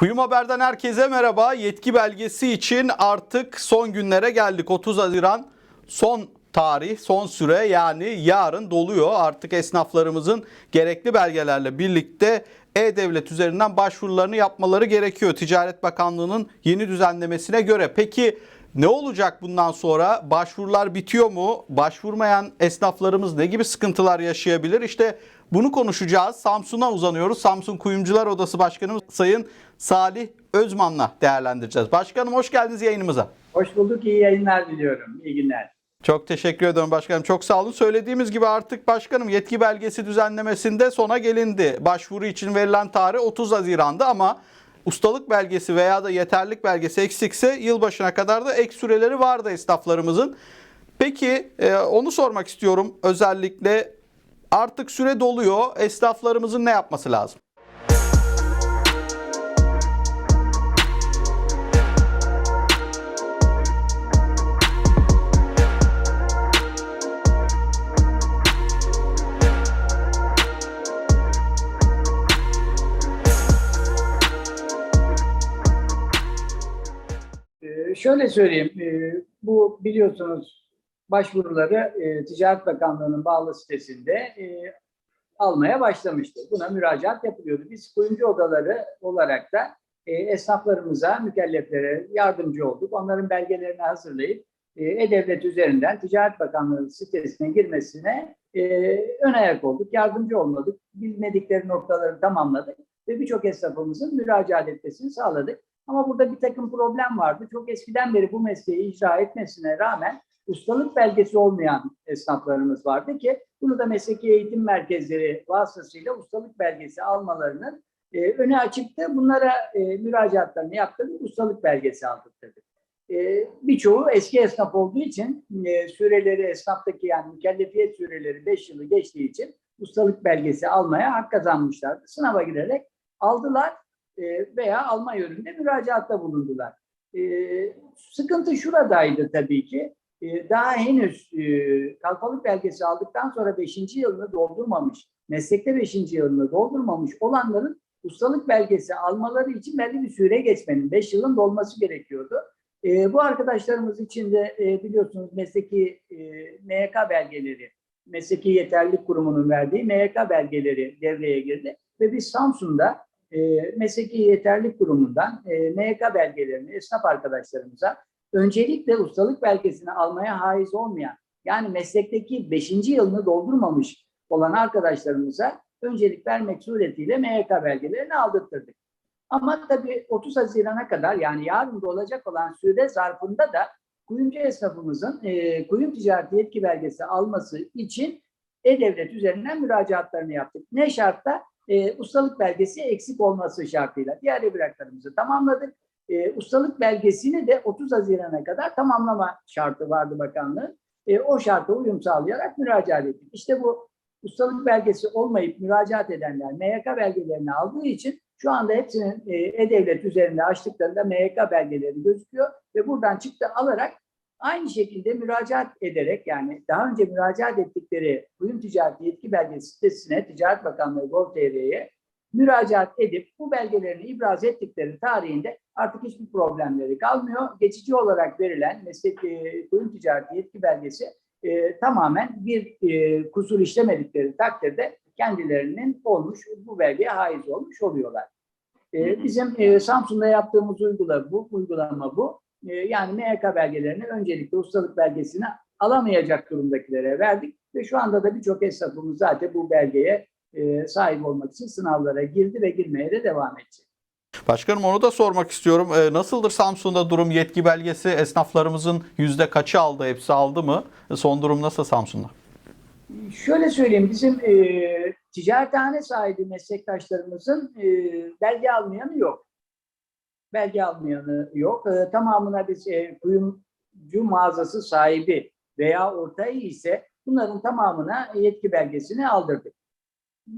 Kuyum Haber'den herkese merhaba. Yetki belgesi için artık son günlere geldik. 30 Haziran son tarih, son süre yani yarın doluyor. Artık esnaflarımızın gerekli belgelerle birlikte E-Devlet üzerinden başvurularını yapmaları gerekiyor. Ticaret Bakanlığı'nın yeni düzenlemesine göre. Peki ne olacak bundan sonra? Başvurular bitiyor mu? Başvurmayan esnaflarımız ne gibi sıkıntılar yaşayabilir? İşte bunu konuşacağız. Samsun'a uzanıyoruz. Samsun Kuyumcular Odası Başkanımız Sayın Salih Özman'la değerlendireceğiz. Başkanım hoş geldiniz yayınımıza. Hoş bulduk, iyi yayınlar diliyorum. İyi günler. Çok teşekkür ederim başkanım. Çok sağ olun. Söylediğimiz gibi artık başkanım yetki belgesi düzenlemesinde sona gelindi. Başvuru için verilen tarih 30 Haziran'da ama ustalık belgesi veya da yeterlik belgesi eksikse yılbaşına kadar da ek süreleri vardı esnaflarımızın. Peki e, onu sormak istiyorum özellikle artık süre doluyor. Esnaflarımızın ne yapması lazım? Ee, şöyle söyleyeyim, e, bu biliyorsunuz başvuruları e, Ticaret Bakanlığı'nın bağlı sitesinde e, almaya başlamıştı. Buna müracaat yapılıyordu. Biz kuyumcu odaları olarak da e, esnaflarımıza, mükelleflere yardımcı olduk. Onların belgelerini hazırlayıp e, E-Devlet üzerinden Ticaret Bakanlığı sitesine girmesine e, ön ayak olduk, yardımcı olmadık. Bilmedikleri noktaları tamamladık ve birçok esnafımızın müracaat etmesini sağladık. Ama burada bir takım problem vardı. Çok eskiden beri bu mesleği icra etmesine rağmen ustalık belgesi olmayan esnaflarımız vardı ki bunu da mesleki eğitim merkezleri vasıtasıyla ustalık belgesi almalarının e, öne açıktı. Bunlara e, müracaatlarını yaptırdık, ustalık belgesi aldırdık. E, birçoğu eski esnaf olduğu için e, süreleri esnaftaki yani mükellefiyet süreleri 5 yılı geçtiği için ustalık belgesi almaya hak kazanmışlardı. Sınava girerek aldılar e, veya alma yönünde müracaatta bulundular. E, sıkıntı şuradaydı tabii ki. E, daha henüz e, kalfalık belgesi aldıktan sonra 5. yılını doldurmamış, meslekte 5. yılını doldurmamış olanların ustalık belgesi almaları için belli bir süre geçmenin, 5 yılın dolması gerekiyordu. E, bu arkadaşlarımız için de e, biliyorsunuz mesleki e, MYK belgeleri, Mesleki Yeterlilik Kurumu'nun verdiği MYK belgeleri devreye girdi. Ve biz Samsun'da e, Mesleki Yeterlilik Kurumu'ndan e, MYK belgelerini esnaf arkadaşlarımıza öncelikle ustalık belgesini almaya haiz olmayan yani meslekteki 5. yılını doldurmamış olan arkadaşlarımıza öncelik vermek suretiyle MYK belgelerini aldırtırdık. Ama tabii 30 Haziran'a kadar yani yarın da olacak olan süre zarfında da kuyumcu esnafımızın e, kuyum ticareti yetki belgesi alması için E-Devlet üzerinden müracaatlarını yaptık. Ne şartta? E, ustalık belgesi eksik olması şartıyla. Diğer evraklarımızı tamamladık. E, ustalık belgesini de 30 Haziran'a kadar tamamlama şartı vardı bakanlığın. E, o şarta uyum sağlayarak müracaat ettik. İşte bu ustalık belgesi olmayıp müracaat edenler MYK belgelerini aldığı için şu anda hepsinin e, E-Devlet üzerinde açtıklarında MYK belgeleri gözüküyor ve buradan çıktı alarak aynı şekilde müracaat ederek yani daha önce müracaat ettikleri kuyum ticareti yetki belgesi sitesine Ticaret Bakanlığı Gov.tr'ye müracaat edip bu belgelerini ibraz ettikleri tarihinde artık hiçbir problemleri kalmıyor. Geçici olarak verilen meslek e, kuyum ticareti yetki belgesi e, tamamen bir e, kusur işlemedikleri takdirde kendilerinin olmuş, bu belgeye haiz olmuş oluyorlar. E, bizim e, Samsun'da yaptığımız uygulama bu. Uygulama bu. E, yani MYK belgelerini öncelikle ustalık belgesini alamayacak durumdakilere verdik ve şu anda da birçok esnafımız zaten bu belgeye e, sahip olmak için sınavlara girdi ve girmeye de devam edecek. Başkanım onu da sormak istiyorum. Ee, nasıldır Samsun'da durum? Yetki belgesi esnaflarımızın yüzde kaçı aldı? Hepsi aldı mı? Son durum nasıl Samsun'da? Şöyle söyleyeyim, bizim e, ticarethane sahibi meslektaşlarımızın e, belge almayanı yok. Belge almayanı yok. E, tamamına biz e, kuyumcu mağazası sahibi veya ortayı ise bunların tamamına yetki belgesini aldırdık.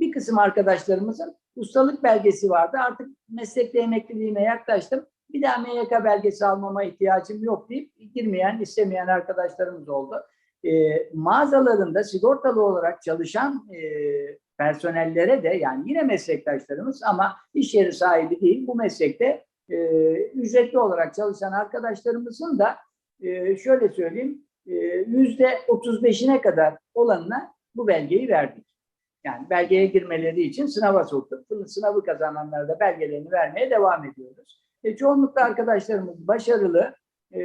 Bir kısım arkadaşlarımızın ustalık belgesi vardı. Artık meslekte emekliliğime yaklaştım. Bir daha MYK belgesi almama ihtiyacım yok deyip girmeyen, istemeyen arkadaşlarımız oldu. E, mağazalarında sigortalı olarak çalışan e, personellere de yani yine meslektaşlarımız ama iş yeri sahibi değil bu meslekte e, ücretli olarak çalışan arkadaşlarımızın da e, şöyle söyleyeyim e, yüzde 35'ine kadar olanına bu belgeyi verdik. Yani belgeye girmeleri için sınava soktuk. Sınavı kazananlara da belgelerini vermeye devam ediyoruz. E, çoğunlukla arkadaşlarımız başarılı. E,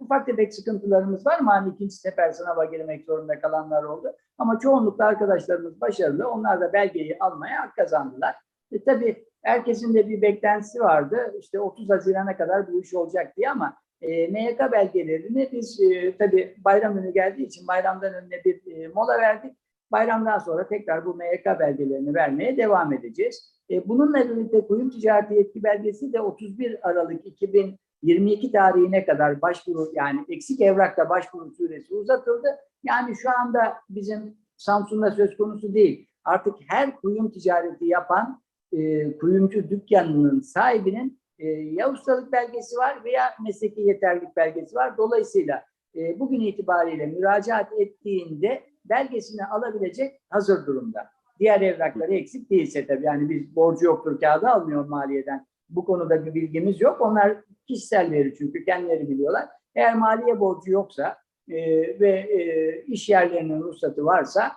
ufak tefek sıkıntılarımız var mı? Hani ikinci sefer sınava girmek zorunda kalanlar oldu. Ama çoğunlukla arkadaşlarımız başarılı. Onlar da belgeyi almaya hak kazandılar. E, tabii herkesin de bir beklentisi vardı. İşte 30 Haziran'a kadar bu iş olacak diye ama e, MYK belgelerini biz e, tabii bayram önü geldiği için bayramdan önüne bir e, mola verdik. Bayramdan sonra tekrar bu MYK belgelerini vermeye devam edeceğiz. E, bununla birlikte kuyum ticareti yetki belgesi de 31 Aralık 2022 tarihine kadar başvuru yani eksik evrakta başvuru süresi uzatıldı. Yani şu anda bizim Samsun'da söz konusu değil. Artık her kuyum ticareti yapan e, kuyumcu dükkanının sahibinin e, ya ustalık belgesi var veya mesleki yeterlilik belgesi var. Dolayısıyla e, bugün itibariyle müracaat ettiğinde belgesini alabilecek hazır durumda. Diğer evrakları eksik değilse tabii yani biz borcu yoktur kağıdı almıyor maliyeden. Bu konuda bir bilgimiz yok. Onlar kişisel veri çünkü kendileri biliyorlar. Eğer maliye borcu yoksa e, ve e, iş yerlerinin ruhsatı varsa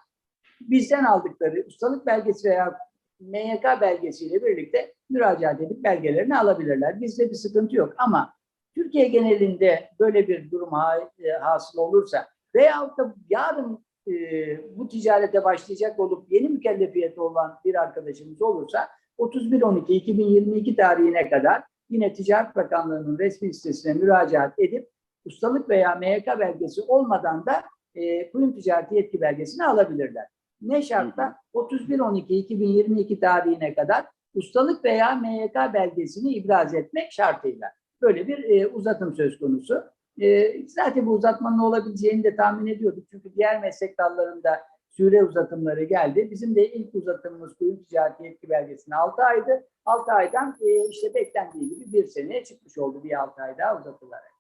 bizden aldıkları ustalık belgesi veya MYK belgesiyle birlikte müracaat edip belgelerini alabilirler. Bizde bir sıkıntı yok ama Türkiye genelinde böyle bir durum ha- e, hasıl olursa veyahut da yarın e, bu ticarete başlayacak olup yeni mükellefiyeti olan bir arkadaşımız olursa 31-12-2022 tarihine kadar yine Ticaret Bakanlığı'nın resmi sitesine müracaat edip ustalık veya MYK belgesi olmadan da e, kuyum ticareti yetki belgesini alabilirler. Ne şartla? 31-12-2022 tarihine kadar ustalık veya MYK belgesini ibraz etmek şartıyla. Böyle bir e, uzatım söz konusu. E, zaten bu uzatmanın olabileceğini de tahmin ediyorduk. Çünkü diğer meslek dallarında süre uzatımları geldi. Bizim de ilk uzatımımız kuyum ticareti yetki belgesine 6 aydı. 6 aydan e, işte beklendiği gibi bir seneye çıkmış oldu bir 6 ay daha uzatılarak.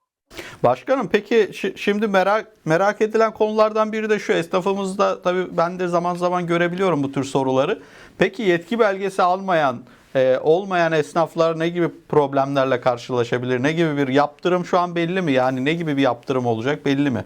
Başkanım peki şi- şimdi merak merak edilen konulardan biri de şu esnafımızda tabii ben de zaman zaman görebiliyorum bu tür soruları. Peki yetki belgesi almayan e, olmayan esnaflar ne gibi problemlerle karşılaşabilir? Ne gibi bir yaptırım şu an belli mi? Yani ne gibi bir yaptırım olacak belli mi?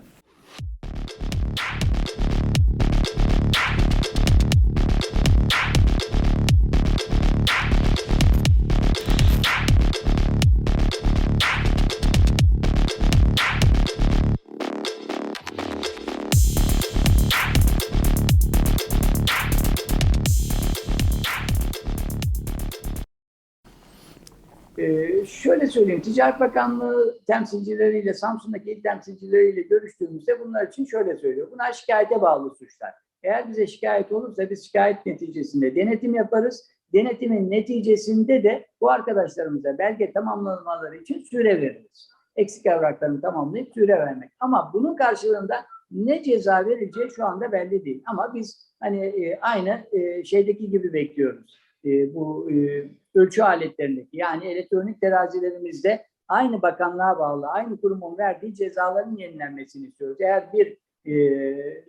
Ticaret Bakanlığı temsilcileriyle, Samsun'daki il temsilcileriyle görüştüğümüzde bunlar için şöyle söylüyor. Bunlar şikayete bağlı suçlar. Eğer bize şikayet olursa biz şikayet neticesinde denetim yaparız. Denetimin neticesinde de bu arkadaşlarımıza belge tamamlamaları için süre veririz. Eksik evraklarını tamamlayıp süre vermek. Ama bunun karşılığında ne ceza verileceği şu anda belli değil. Ama biz hani e, aynı e, şeydeki gibi bekliyoruz. E, bu e, ölçü aletlerindeki yani elektronik terazilerimizde aynı bakanlığa bağlı, aynı kurumun verdiği cezaların yenilenmesini istiyoruz. Eğer bir e,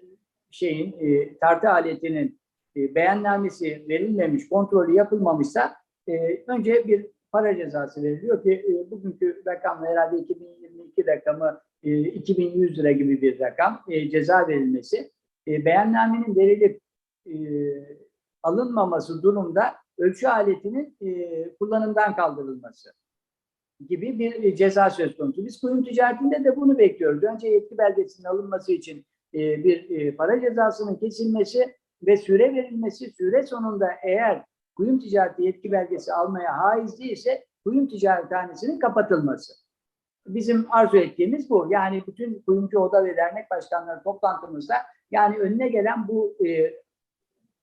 şeyin e, tartı aletinin e, beyannamesi verilmemiş, kontrolü yapılmamışsa e, önce bir para cezası veriliyor ki e, bugünkü rakamla herhalde 2022 rakamı e, 2100 lira gibi bir rakam e, ceza verilmesi. E, beyannamenin verilip e, alınmaması durumda ölçü aletinin e, kullanımdan kaldırılması gibi bir e, ceza söz konusu. Biz kuyum ticaretinde de bunu bekliyoruz. Önce yetki belgesinin alınması için e, bir para cezasının kesilmesi ve süre verilmesi, süre sonunda eğer kuyum ticareti yetki belgesi almaya haiz değilse kuyum ticarethanesinin kapatılması. Bizim arzu ettiğimiz bu. Yani bütün kuyumcu oda ve dernek başkanları toplantımızda yani önüne gelen bu e,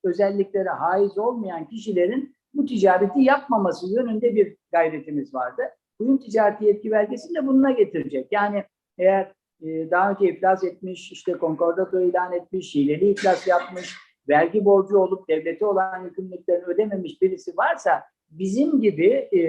özelliklere haiz olmayan kişilerin bu ticareti yapmaması yönünde bir gayretimiz vardı. Kuyum ticareti yetki belgesini de bununla getirecek. Yani eğer e, daha önce iflas etmiş, işte konkordato ilan etmiş, hileli iflas yapmış, vergi borcu olup devlete olan yükümlülüklerini ödememiş birisi varsa bizim gibi e,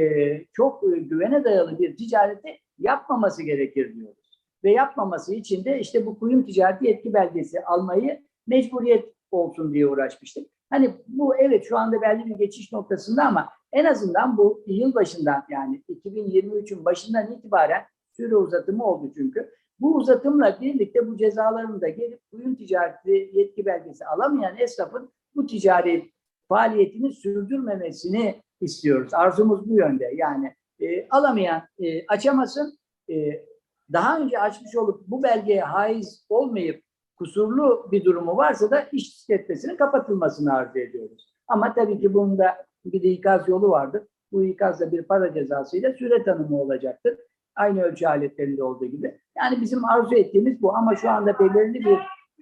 çok e, güvene dayalı bir ticareti yapmaması gerekir diyoruz. Ve yapmaması için de işte bu kuyum ticareti yetki belgesi almayı mecburiyet olsun diye uğraşmıştık. Hani bu evet şu anda belli bir geçiş noktasında ama en azından bu yıl başından yani 2023'ün başından itibaren süre uzatımı oldu çünkü. Bu uzatımla birlikte bu cezaların da gelip kuyum ticareti yetki belgesi alamayan esnafın bu ticari faaliyetini sürdürmemesini istiyoruz. Arzumuz bu yönde. Yani e, alamayan e, açamasın. E, daha önce açmış olup bu belgeye haiz olmayıp kusurlu bir durumu varsa da iş işletmesinin kapatılmasını arzu ediyoruz. Ama tabii ki bunda bir ikaz yolu vardır. Bu ikaz da bir para cezasıyla süre tanımı olacaktır. Aynı ölçü aletlerinde olduğu gibi. Yani bizim arzu ettiğimiz bu ama şu anda belirli bir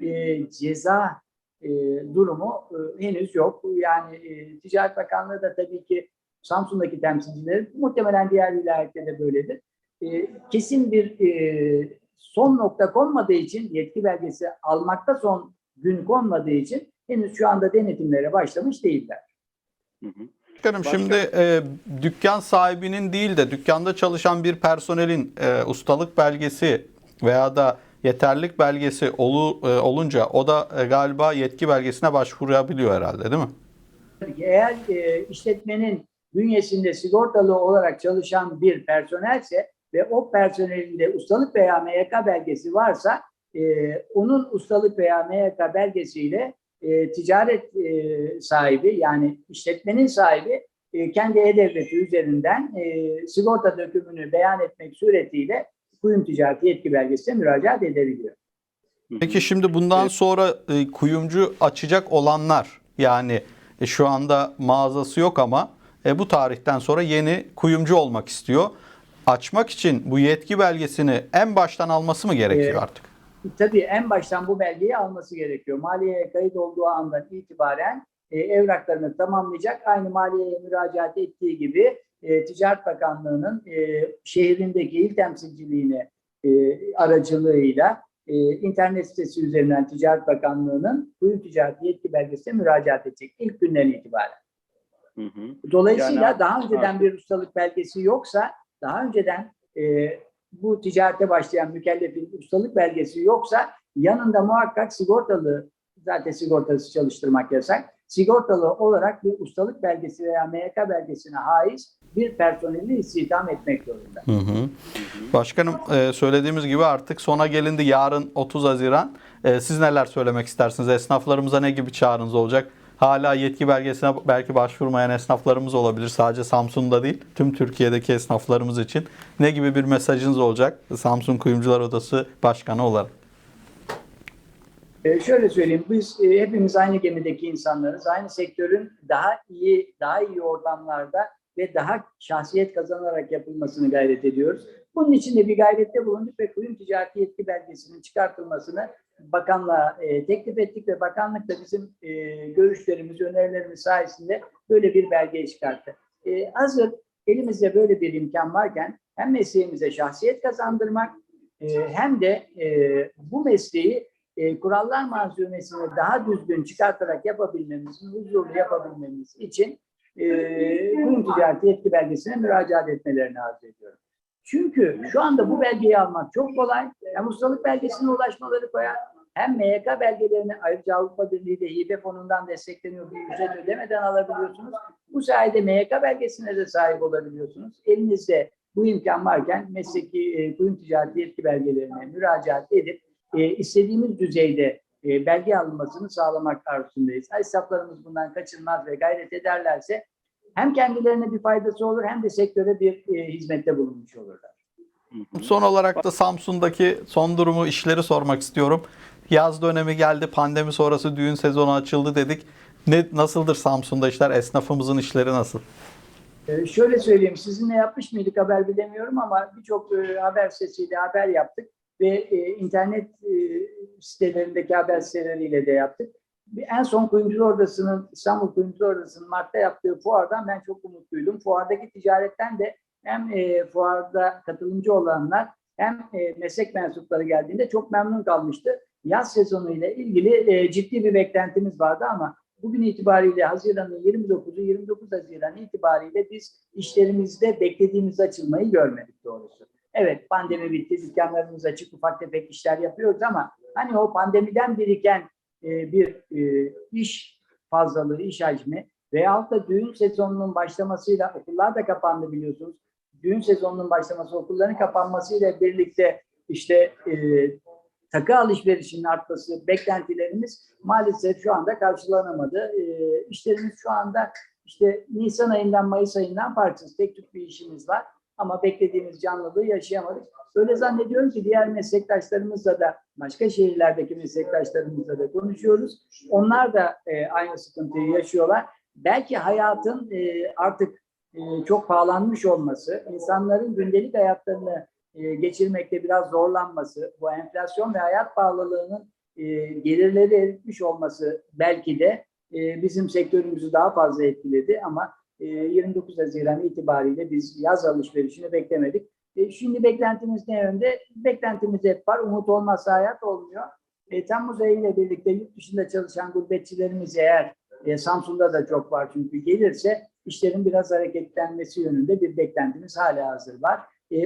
e, ceza e, durumu e, henüz yok. Yani e, Ticaret Bakanlığı da tabii ki Samsun'daki temsilcileri muhtemelen diğer vilayetlerde de böyledir. E, kesin bir e, son nokta konmadığı için yetki belgesi almakta son gün konmadığı için henüz şu anda denetimlere başlamış değiller. Hı hı. Başkanım Başka- şimdi e, dükkan sahibinin değil de dükkanda çalışan bir personelin e, ustalık belgesi veya da yeterlik belgesi olu, e, olunca o da e, galiba yetki belgesine başvurabiliyor herhalde değil mi? Eğer e, işletmenin bünyesinde sigortalı olarak çalışan bir personelse ve o personelin de ustalık veya MYK belgesi varsa e, onun ustalık veya MYK belgesiyle e, ticaret e, sahibi yani işletmenin sahibi e, kendi e-devleti üzerinden e, sigorta dökümünü beyan etmek suretiyle kuyum ticareti yetki belgesine müracaat edebiliyor. Peki şimdi bundan Evet. sonra e, kuyumcu açacak olanlar yani e, şu anda mağazası yok ama e, bu tarihten sonra yeni kuyumcu olmak istiyor. Açmak için bu yetki belgesini en baştan alması mı gerekiyor Evet. artık? Tabii en baştan bu belgeyi alması gerekiyor. Maliyeye kayıt olduğu andan itibaren e, evraklarını tamamlayacak. Aynı maliyeye müracaat ettiği gibi e, Ticaret Bakanlığı'nın e, şehrindeki il temsilciliğine e, aracılığıyla e, internet sitesi üzerinden Ticaret Bakanlığı'nın kuyum ticareti yetki belgesine müracaat edecek ilk günden itibaren. Hı hı. Dolayısıyla Yani daha önceden artık- bir ustalık belgesi yoksa, daha önceden e, bu ticarete başlayan mükellefin ustalık belgesi yoksa yanında muhakkak sigortalı, zaten sigortası çalıştırmak yasak, sigortalı olarak bir ustalık belgesi veya MYK belgesine haiz bir personeli istihdam etmek zorunda. Hı hı. Başkanım e, söylediğimiz gibi artık sona gelindi. Yarın 30 Haziran. E, Siz neler söylemek istersiniz? Esnaflarımıza ne gibi çağrınız olacak? Hala yetki belgesine belki başvurmayan esnaflarımız olabilir. Sadece Samsun'da değil, tüm Türkiye'deki esnaflarımız için ne gibi bir mesajınız olacak? Samsun Kuyumcular Odası Başkanı olarak. Ee, şöyle söyleyeyim, biz e, hepimiz aynı gemideki insanlarız. Aynı sektörün daha iyi, daha iyi ortamlarda ve daha şahsiyet kazanarak yapılmasını gayret ediyoruz. Bunun için de bir gayrette bulunduk ve kuyum ticareti yetki belgesinin çıkartılmasını bakanlığa e, teklif ettik ve bakanlık da bizim e, görüşlerimiz, önerilerimiz sayesinde böyle bir belge çıkarttı. E, hazır elimizde böyle bir imkan varken hem mesleğimize şahsiyet kazandırmak e, hem de e, bu mesleği e, kurallar malzumesini daha düzgün çıkartarak yapabilmemiz, huzurlu yapabilmemiz için e, kuyum ticareti yetki belgesine müracaat etmelerini arzu ediyorum. Çünkü şu anda bu belgeyi almak çok kolay. Hem ustalık belgesine ulaşmaları kolay, hem MYK belgelerini ayrıca Avrupa Birliği de hibe fonundan destekleniyor. Bir ücret ödemeden alabiliyorsunuz. Bu sayede MYK belgesine de sahip olabiliyorsunuz. Elinizde bu imkan varken mesleki e, kuyum ticareti yetki belgelerine müracaat edip e, istediğimiz düzeyde e, belge alınmasını sağlamak arzusundayız. Esnaflarımız bundan kaçınmaz ve gayret ederlerse hem kendilerine bir faydası olur hem de sektöre bir e, hizmette bulunmuş olurlar. Son olarak da Samsun'daki son durumu, işleri sormak istiyorum. Yaz dönemi geldi, pandemi sonrası düğün sezonu açıldı dedik. Ne nasıldır Samsun'da işler? Esnafımızın işleri nasıl? Ee, şöyle söyleyeyim, sizinle yapmış mıydık haber bilemiyorum ama birçok e, haber sitesiyle haber yaptık ve e, internet e, sitelerindeki haber siteleriyle de yaptık. En son Kuyumcular Odası'nın, İstanbul Kuyumcular Odası'nın Mart'ta yaptığı fuardan ben çok umutluydum. Fuardaki ticaretten de hem e, fuarda katılımcı olanlar hem e, meslek mensupları geldiğinde çok memnun kalmıştı. Yaz sezonu ile ilgili e, ciddi bir beklentimiz vardı ama bugün itibariyle Haziran'ın 29'u 29 Haziran itibariyle biz işlerimizde beklediğimiz açılmayı görmedik doğrusu. Evet pandemi bitti, dükkanlarımız açık, ufak tefek işler yapıyoruz ama hani o pandemiden biriken e, bir e, iş fazlalığı, iş hacmi veyahut da düğün sezonunun başlamasıyla okullar da kapandı biliyorsunuz. Düğün sezonunun başlaması, okulların kapanmasıyla birlikte işte e, takı alışverişinin artması, beklentilerimiz maalesef şu anda karşılanamadı. E, işlerimiz şu anda işte Nisan ayından Mayıs ayından parçası tek tük bir işimiz var ama beklediğimiz canlılığı yaşayamadık. Öyle zannediyorum ki diğer meslektaşlarımızla da başka şehirlerdeki meslektaşlarımızla da konuşuyoruz. Onlar da e, aynı sıkıntıyı yaşıyorlar. Belki hayatın e, artık e, çok pahalanmış olması, insanların gündelik hayatlarını e, geçirmekte biraz zorlanması, bu enflasyon ve hayat pahalılığının e, gelirleri eritmiş olması belki de e, bizim sektörümüzü daha fazla etkiledi ama 29 Haziran itibariyle biz yaz alışverişini beklemedik. E, şimdi beklentimiz ne yönde? Beklentimiz hep var. Umut olmazsa hayat olmuyor. E, Temmuz ayı ile birlikte yurt dışında çalışan gurbetçilerimiz eğer e, Samsun'da da çok var çünkü gelirse işlerin biraz hareketlenmesi yönünde bir beklentimiz hala hazır var.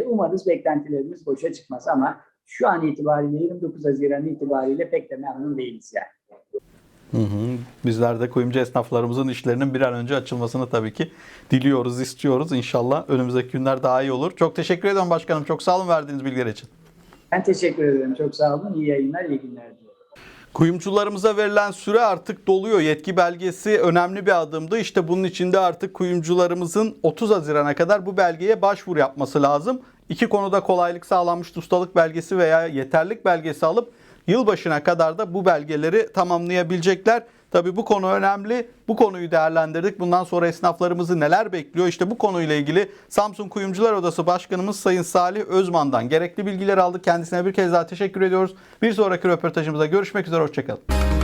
Umarız beklentilerimiz boşa çıkmaz ama şu an itibariyle 29 Haziran itibariyle pek de memnun değiliz yani. Hı hı. Bizler de kuyumcu esnaflarımızın işlerinin bir an önce açılmasını tabii ki diliyoruz, istiyoruz. İnşallah önümüzdeki günler daha iyi olur. Çok teşekkür ederim başkanım. Çok sağ olun verdiğiniz bilgiler için. Ben teşekkür ederim. Çok sağ olun. İyi yayınlar, iyi günler diliyorum. Kuyumcularımıza verilen süre artık doluyor. Yetki belgesi önemli bir adımdı. İşte bunun içinde artık kuyumcularımızın 30 Haziran'a kadar bu belgeye başvuru yapması lazım. İki konuda kolaylık sağlanmış ustalık belgesi veya yeterlik belgesi alıp yılbaşına kadar da bu belgeleri tamamlayabilecekler. Tabii bu konu önemli. Bu konuyu değerlendirdik. Bundan sonra esnaflarımızı neler bekliyor? İşte bu konuyla ilgili Samsun Kuyumcular Odası Başkanımız Sayın Salih Özman'dan gerekli bilgiler aldık. Kendisine bir kez daha teşekkür ediyoruz. Bir sonraki röportajımıza görüşmek üzere. Hoşçakalın.